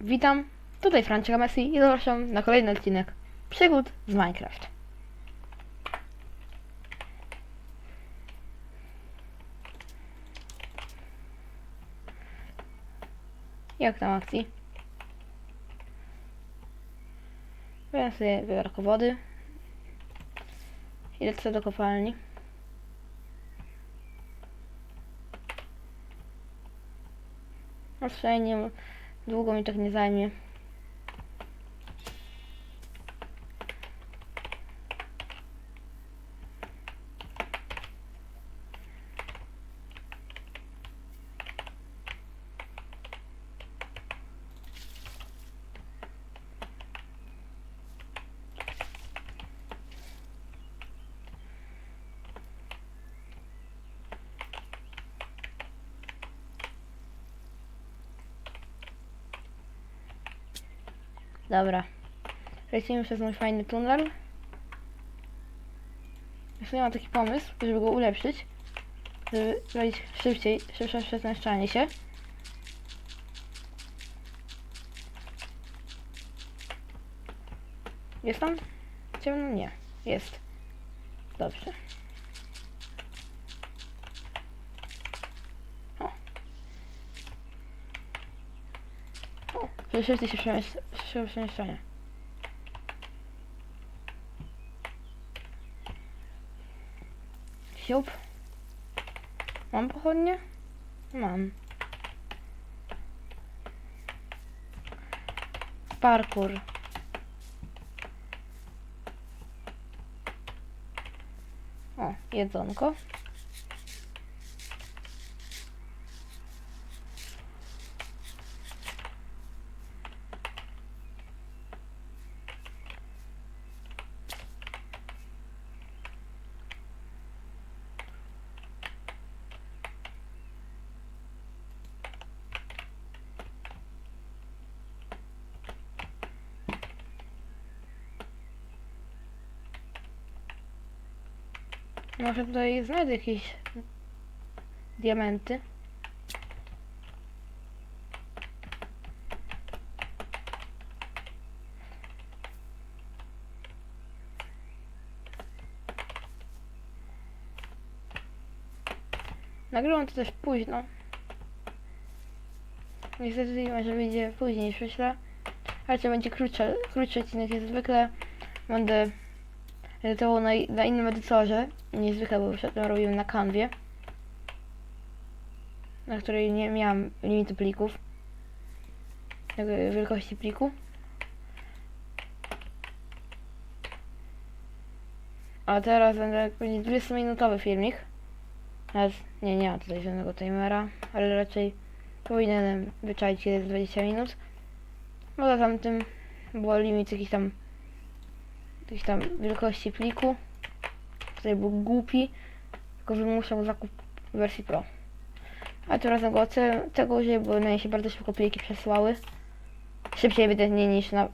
Witam, tutaj Franciszka Messi i zapraszam na kolejny odcinek przygód z Minecraft. Jak tam akcji? Biorę sobie wiaderko wody i lecę do kopalni. No nie, długo mi tak nie zajmie. Dobra. Lecimy przez mój fajny tunel. Jeszcze mam taki pomysł, żeby go ulepszyć. Żeby zrobić szybciej, szybsze przemieszczanie się. Jest tam? Ciemno? Nie. Jest. Dobrze. O. O, że szybciej się przemieszcza- szybsze przemieszczanie. Siup. Mam pochodnie? Mam. Parkour. O, jedzonko. Może tutaj znajdę jakieś diamenty. Nagrywam to też późno. Niestety może wyjdzie później myślę. Ale to będzie krótszy, krótszy odcinek jak zwykle. Będę edytował na, na innym edytorze niż zwykle, bo przedtem robiłem na kanwie. Na której nie miałam limitu plików. Wielkości pliku. A teraz będę, będzie 20-minutowy filmik. Nawet nie, nie ma tutaj żadnego timera, ale raczej powinienem wyczaić kiedy jest 20 minut. Poza tamtym było limit jakiś tam jakiejś tam wielkości pliku. Tutaj był głupi, tylko wymuszał zakup wersji Pro. A teraz go te- tego użyję, bo na nie się bardzo szybko pliki przesyłały. Szybciej ewidentnie niż na,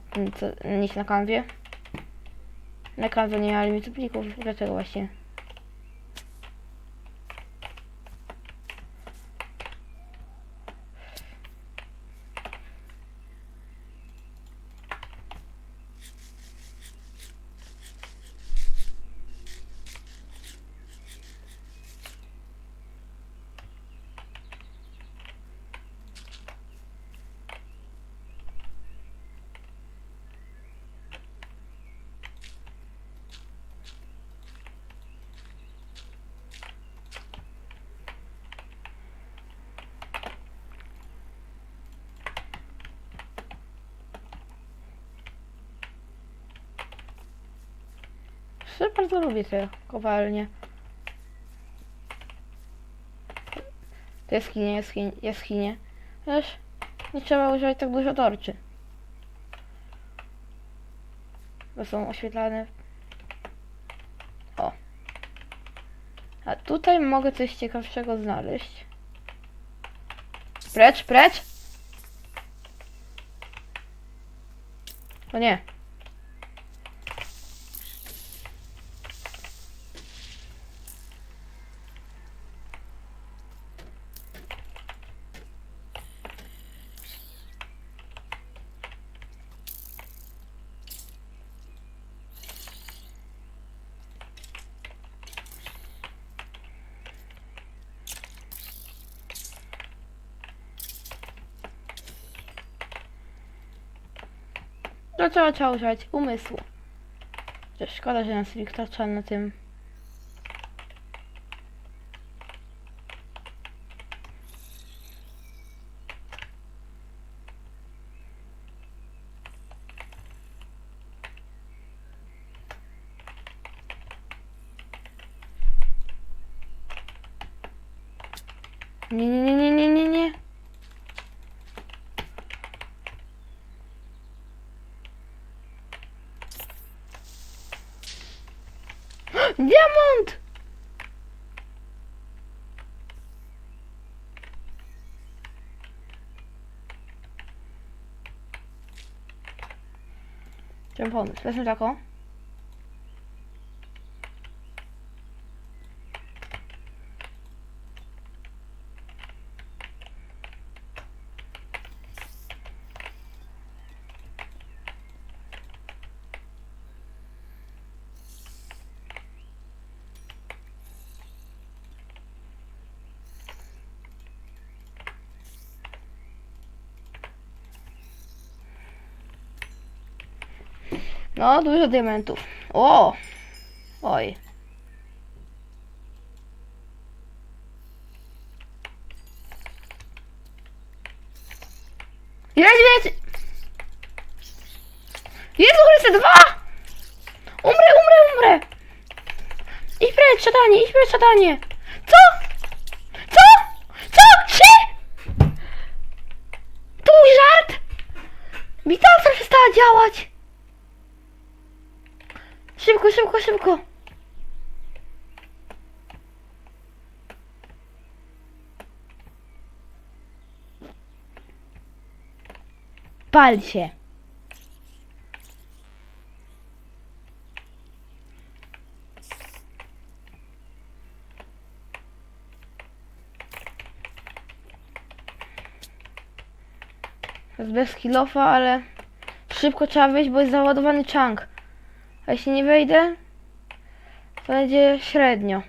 niż na kanwie. Na kanwie nie miała limitu plików, dlatego właśnie Szczerze bardzo lubię te kopalnie. To jaskinie, jaskinie, jaskinie. Chociaż nie trzeba używać tak dużo torczy. Bo są oświetlane. O. A tutaj mogę coś ciekawszego znaleźć. Precz, precz! O nie. Trzeba, trzeba używać umysłu. Chociaż szkoda, że nas wyktarcza na tym. Nie, nie, nie, nie, nie, nie, nie. Diamant! Chciałem pomysł. Wezmę taką. No, dużo diamentów. O! Oj. Niedźwiedź! Jezu Chryste, dwa! Umrę, umrę, umrę! Idź precz, szatanie, idź precz, szatanie! Co? Co? Co? Trzy? To mój żart? Witalca przestała działać! Szybko, szybko, szybko! Pal się! Bez kilofa, ale szybko trzeba wyjść, bo jest załadowany chunk. A jeśli nie wejdę, to będzie średnio.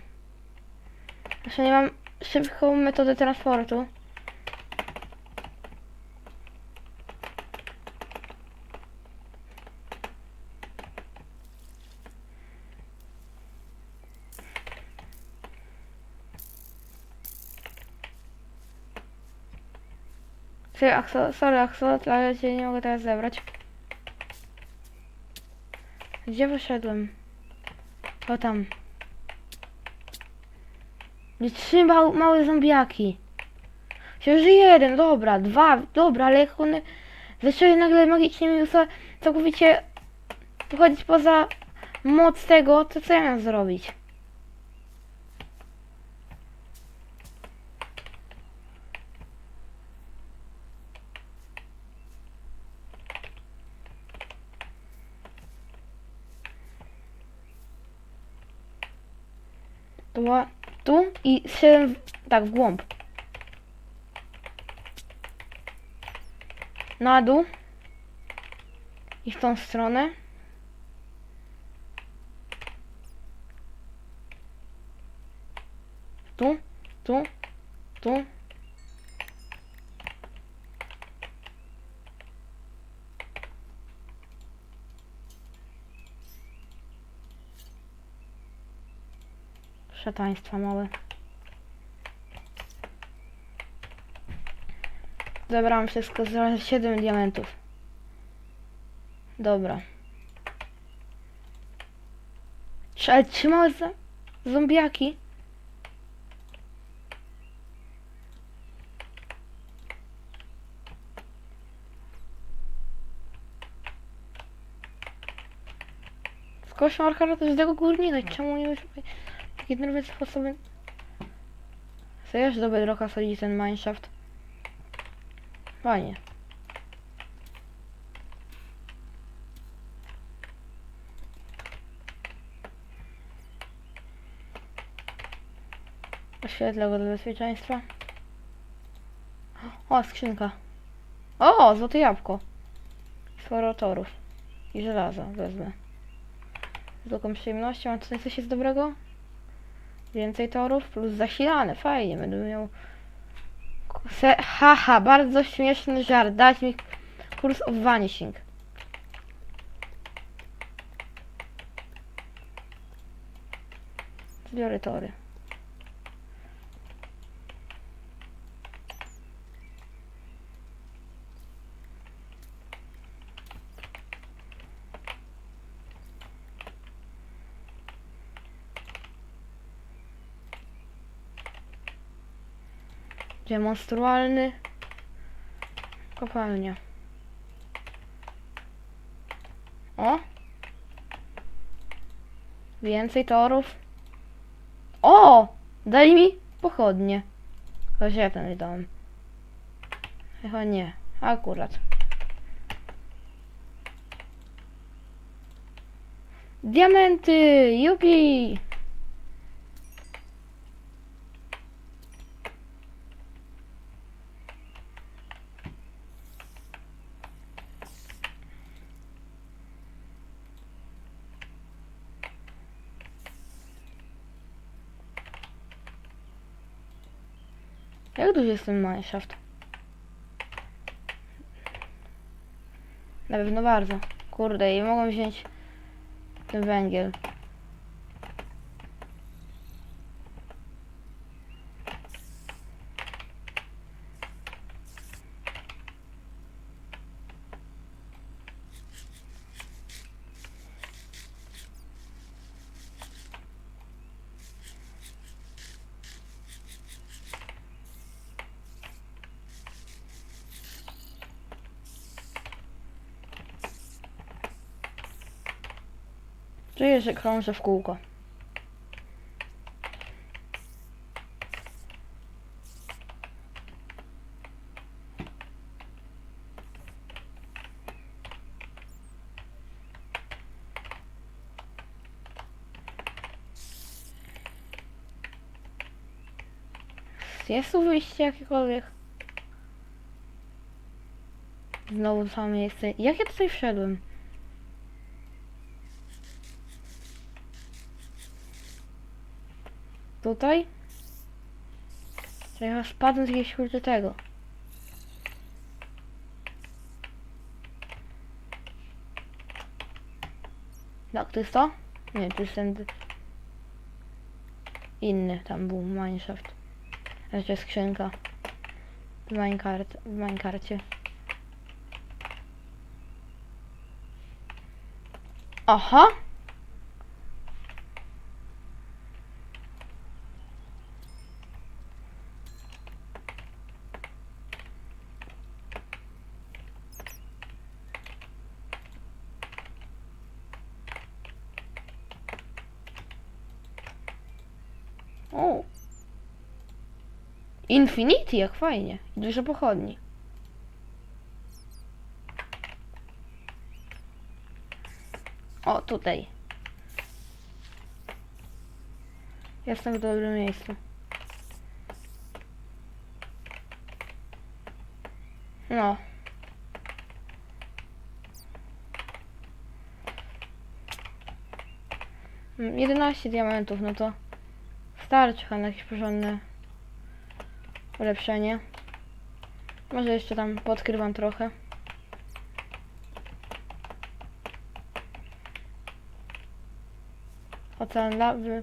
Jeszcze nie mam szybką metodę transportu. Sorry, Axel, ale cię nie mogę teraz zebrać. Gdzie wyszedłem? O tam. I Trzy mał, małe zombiaki. Się jeden, dobra, dwa, dobra, ale jak one zaczęły nagle magicznie mi całkowicie wychodzić poza moc tego, to co ja mam zrobić? To była tu i szedłem w, tak w głąb. Na dół. I w tą stronę. Tu, tu, tu. Szataństwa małe. Zebrałam wszystko, zebrałam 7 diamentów. Dobra. Trz- Ale trzy małe za- zombiaki. Z koszmarka to z tego górnika. Czemu nie używać takie nowe sposoby? Serio, że do bedrocka sadzi ten mineshaft? Fajnie. Oświetlę go do bezpieczeństwa. O, skrzynka. O, złote jabłko. Sporo torów. I żelaza wezmę. Z wielką przyjemnością. A tutaj coś jest dobrego? Więcej torów plus zasilane. Fajnie, będę miał... Se, haha, bardzo śmieszny żart. Dać mi kurs of vanishing. Zbiorę tory. Gdzie monstrualny? Kopalnia. O! Więcej torów. O! Dali mi pochodnie. Choć ja ten dałem. Chyba nie. Akurat. Diamenty! Jupi! Jak duży jest ten mineshaft? Na pewno bardzo. Kurde, i mogłem wziąć ten węgiel. Czuję, że krążę w kółko. Jest tu wyjście jakiekolwiek? Znowu to samo miejsce. Jak ja tutaj wszedłem? Tutaj? To ja spadłem z jakiegoś kurde tego. Tak, to jest to? Nie, to jest ten... Inny, tam był Mineshaft. Jeszcze skrzynka. W Minecart, w Minecarcie. Aha! O! Infinity, jak fajnie. Dużo pochodni. O, tutaj. Jestem w dobrym miejscu. No. Mm, 11 diamentów, no to starczy na jakieś porządne ulepszenie. Może jeszcze tam podkrywam trochę. Ocean lawy.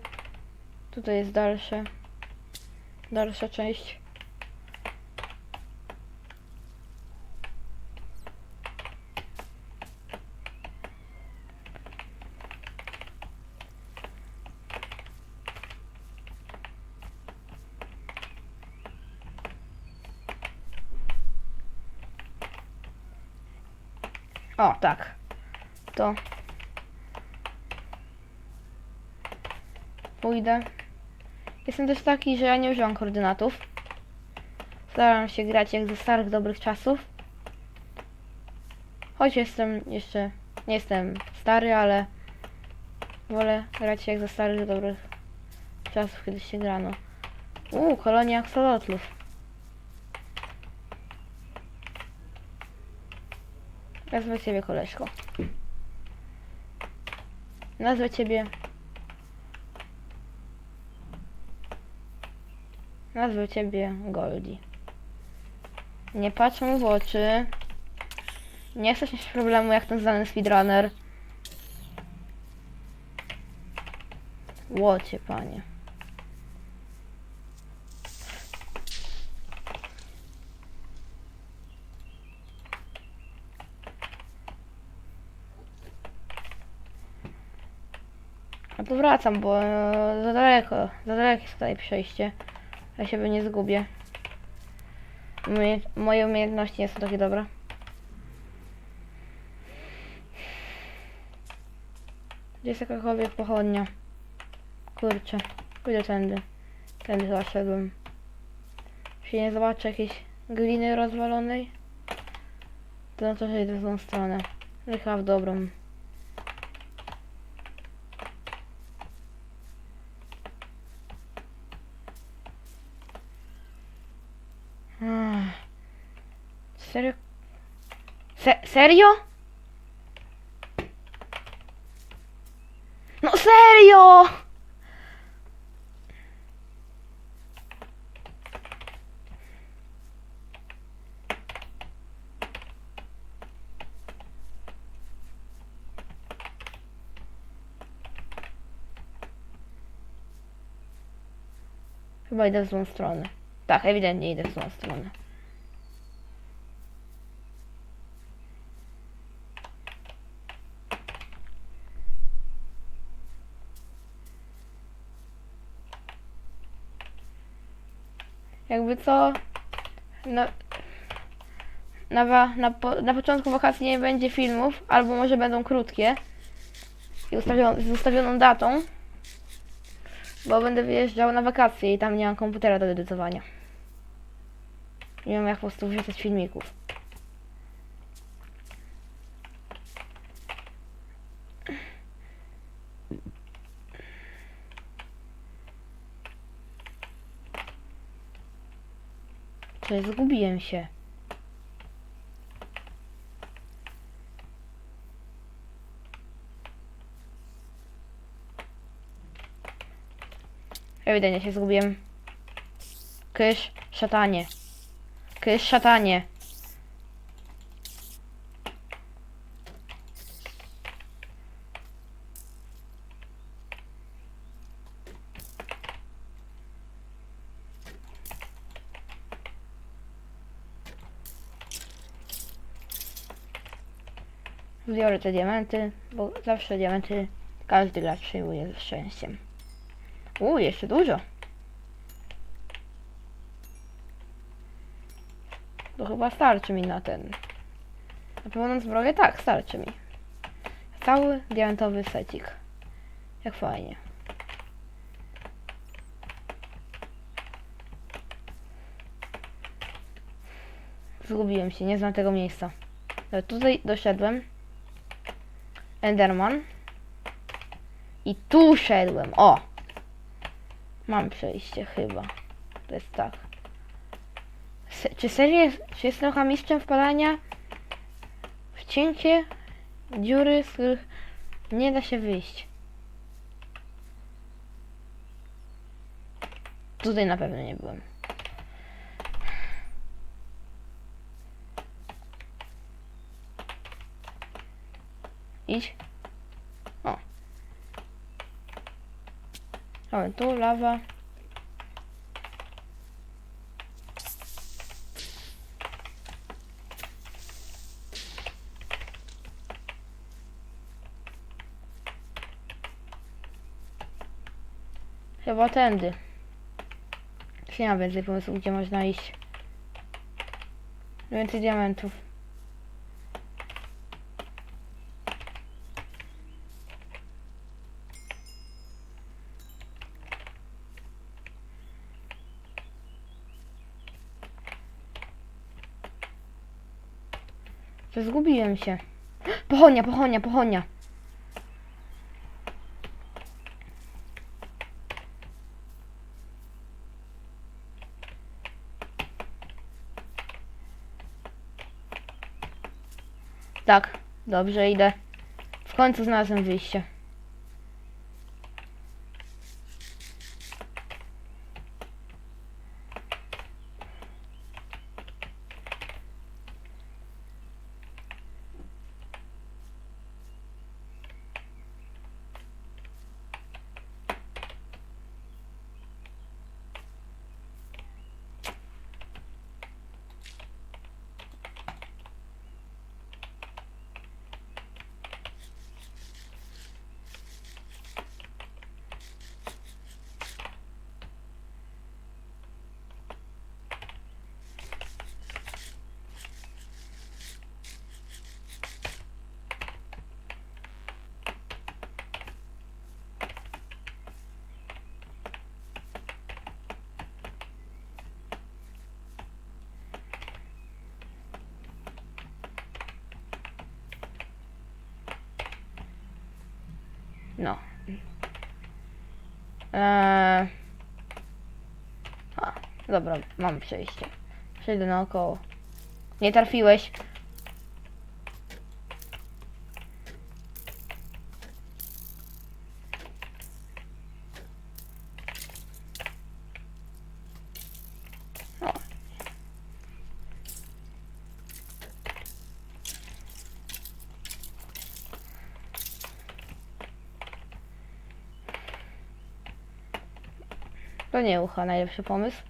Tutaj jest dalsze. Dalsza część. O, tak. To. Pójdę. Jestem też taki, że ja nie używam koordynatów. Staram się grać jak ze starych, dobrych czasów. Choć jestem jeszcze... Nie jestem stary, ale... Wolę grać jak ze starych, dobrych czasów, kiedy się grano. Uuu, kolonia aksolotlów. Nazwę ciebie koleżko. Nazwę ciebie. Nazwę ciebie Goldie. Nie patrz mu w oczy. Nie chcesz mieć problemu jak ten znany speedrunner. Łocie, panie. A tu wracam, bo e, za daleko, za daleko jest tutaj przejście. Ja się nie zgubię. Moje, umiejętności nie są takie dobre. Gdzie jest jakakolwiek pochodnia? Kurczę, pójdę tędy. Tędy chyba szedłem. Jeśli nie zobaczę jakiejś gliny rozwalonej, to no to że idę w tą stronę. Chyba w dobrą. Ach. Serio? Se serio? No serio! Chyba idę w złą stronę. Tak, ewidentnie idę w złą stronę. Jakby co, na, na, wa- na, po, na początku wakacji nie będzie filmów, albo może będą krótkie i z ustawioną datą, bo będę wyjeżdżał na wakacje i tam nie mam komputera do edytowania. Nie wiem jak po prostu wrzucać filmików. Czy zgubiłem się? Ewidentnie się zgubiłem. Kysz, szatanie. Kysz, szatanie. Zbiorę te diamenty, bo zawsze diamenty każdy gracz przyjmuje ze szczęściem. U, jeszcze dużo. To chyba starczy mi na ten. Na pełną zbroję? Tak, starczy mi. Cały diamentowy secik. Jak fajnie. Zgubiłem się, nie znam tego miejsca. Ale tutaj doszedłem. Enderman. I tu szedłem. O! Mam przejście chyba. To jest tak. Se, czy serio jest, czy trochę mistrzem wpadania w cienkie dziury, z których nie da się wyjść? Tutaj na pewno nie byłem. Idź. O. Dobra, tu lawa. Chyba tędy. Już nie mam więcej pomysłów, gdzie można iść. Więcej diamentów. Zgubiłem się. Pochodnia, pochodnia, pochodnia. Tak, dobrze idę. W końcu znalazłem wyjście. Eee... A, dobra, mam przejście. Przejdę naokoło. Nie trafiłeś. Nie ucha najlepszy pomysł.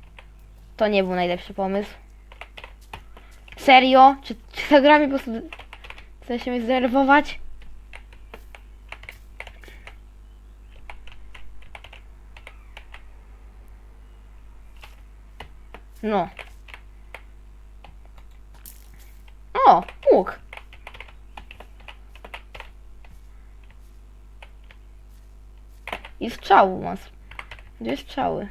To nie był najlepszy pomysł. Serio? Czy, czy ta gra mi po prostu chce się zdenerwować? No. O, łuk. I strzał u nas. Dwie strzały.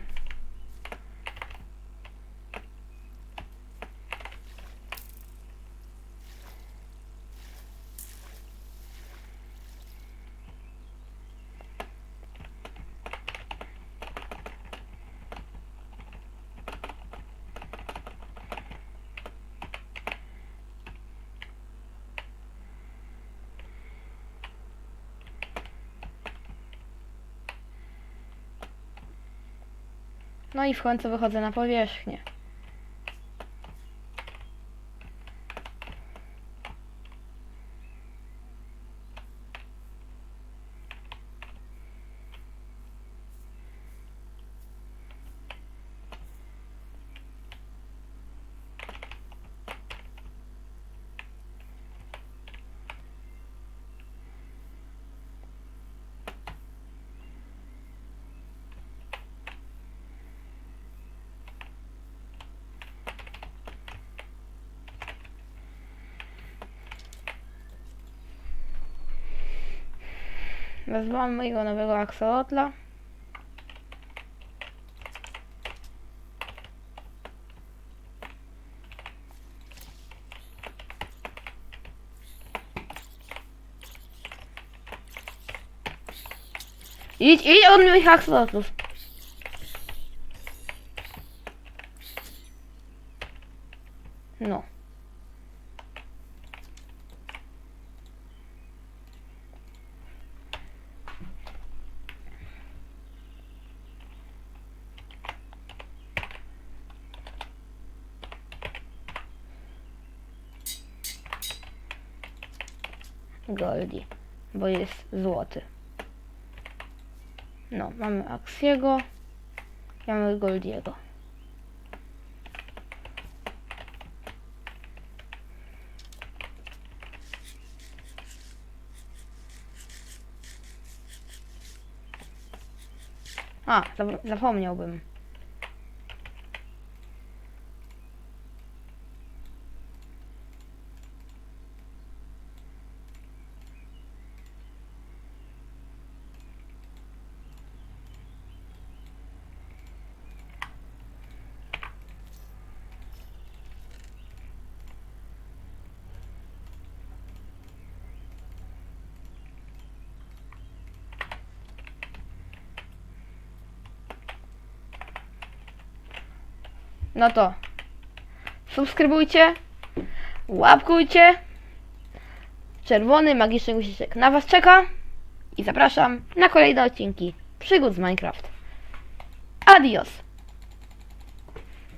W końcu wychodzę na powierzchnię. Wezwałam mojego nowego aksolotla. Idź, idź od moich aksolotów. No. Goldie, bo jest złoty. No, mamy Axiego, ja mamy Goldiego. A, zap- zapomniałbym. No to subskrybujcie, łapkujcie. Czerwony magiczny guziczek na Was czeka i zapraszam na kolejne odcinki przygód z Minecraft. Adios!